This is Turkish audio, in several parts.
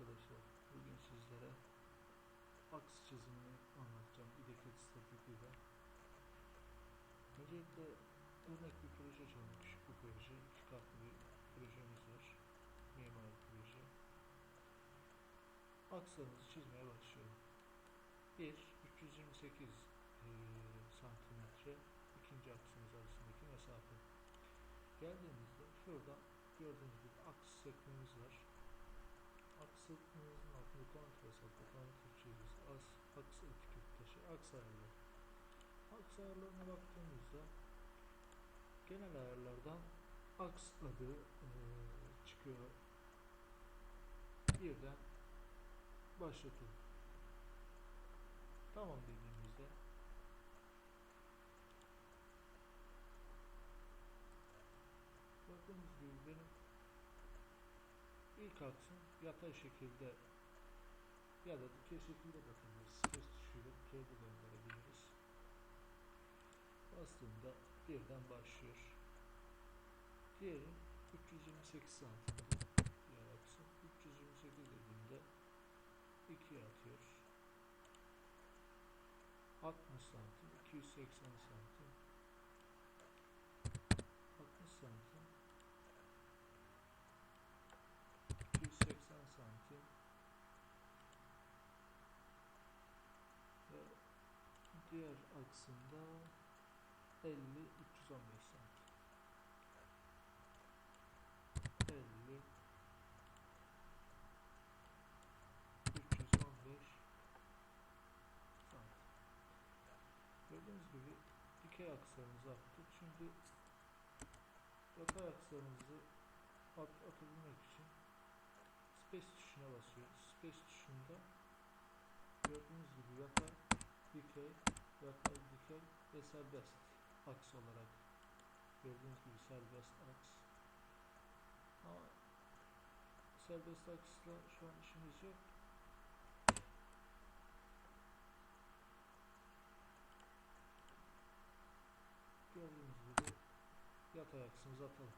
arkadaşlar. Bugün sizlere aks çizimini anlatacağım. İdeket statistiğiyle. Öncelikle örnek bir proje. Küçük bir proje. iki katlı bir projemiz var. Mimari proje. Akslarımızı çizmeye başlıyorum. 1. 328 eee, santimetre ikinci aksımız arasındaki mesafe. Geldiğimizde şurada gördüğünüz gibi aks sekmemiz var. Aks sekmemizin altında kontras hattı, kontras çizgisi, aks, etiket taşı, aks ayarları. Aks ayarlarına baktığımızda genel ayarlardan aks adı eee, çıkıyor. Birden başlatıyoruz. Tamam dediğimizde gördüğünüz gibi benim ilk aksım yatay şekilde ya da dikey şekilde bakabiliriz. Space tuşuyla de gönderebiliriz. Bastığımda birden başlıyor. Diğeri 328 santim diğer aksım. 328 dediğimde 2'ye atıyor. 60 santim, 280 santim, 60 santim, 280 santim ve diğer aksında 50, 315 santim. 50, 315 santim. Gördüğünüz gibi dikey akslarımızı attık. Şimdi yatay akslarımızı at, atabilmek için space tuşuna basıyoruz. Space tuşunda gördüğünüz gibi yatay, dikey, yatay, dikey ve serbest aks olarak gördüğünüz gibi serbest aks. Ama serbest aksla şu an işimiz yok. Gördüğünüz gibi yatay aksımızı atalım.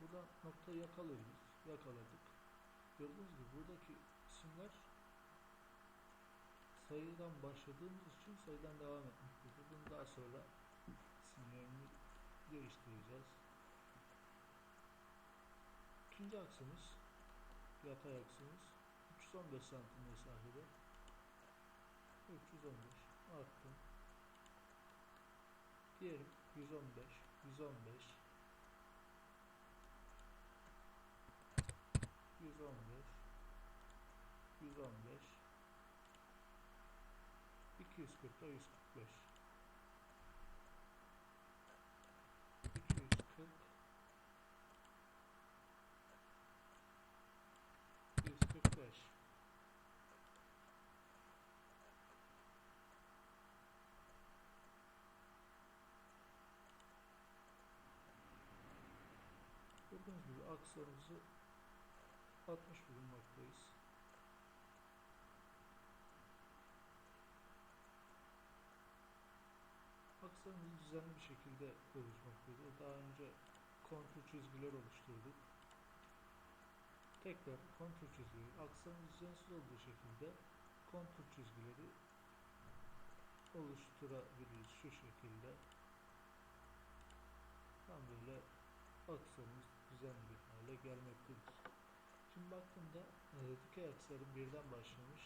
Buradan noktayı yakalıyoruz. Yakaladık. Gördüğünüz gibi buradaki isimler sayıdan başladığımız için sayıdan devam etmektedir. Bunu daha sonra isimlerini değiştireceğiz. İkinci aksımız yatay aksımız 315 santim mesafede 315 arttım. Diğerim 115, 115, 115, 115, 240 da 145, 240, 145. Gördüğünüz gibi akslarımızı atmış bulunmaktayız. Akslarımız düzenli bir şekilde oluşmaktadır. Daha önce kontur çizgiler oluşturduk. Tekrar kontur çizgileri, akslarımız düzensiz olduğu şekilde kontur çizgileri oluşturabiliriz şu şekilde. Tam böyle aksamız düzenli bir hale gelmektedir. Şimdi baktığımda e, dikey aksarım birden başlamış,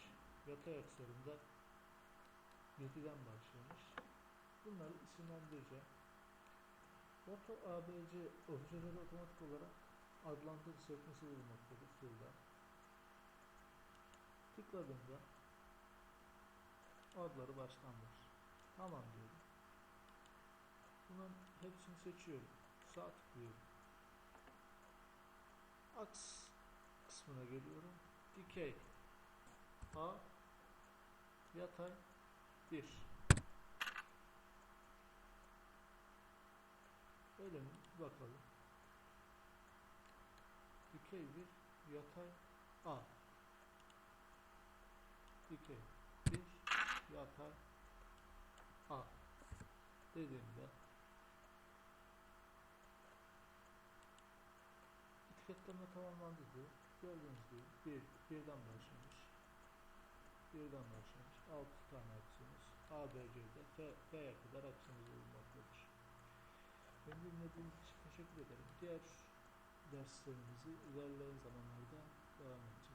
yatay aksarım da 7'den başlamış. Bunları isimlendireceğim. Orta ABC objeleri otomatik olarak adlandır sekmesi bulunmaktadır şurada. Tıkladığımda adları baştan var. Tamam diyorum. Bunların hepsini seçiyorum. Sağ tıklıyorum. Aks kısmına geliyorum. Dikey A yatay 1 Öyle mi? Bakalım. Dikey 1 yatay A Dikey 1 yatay A dediğimde etiketleme tamamlandı diyor. Gördüğünüz gibi bir, birden başlamış. Birden başlamış. 6 tane aksiyonuz. A, B, C'de F, F'ye kadar bulunmaktadır. Beni dinlediğiniz için teşekkür ederim. Diğer derslerimizi ilerleyen zamanlarda devam edeceğiz.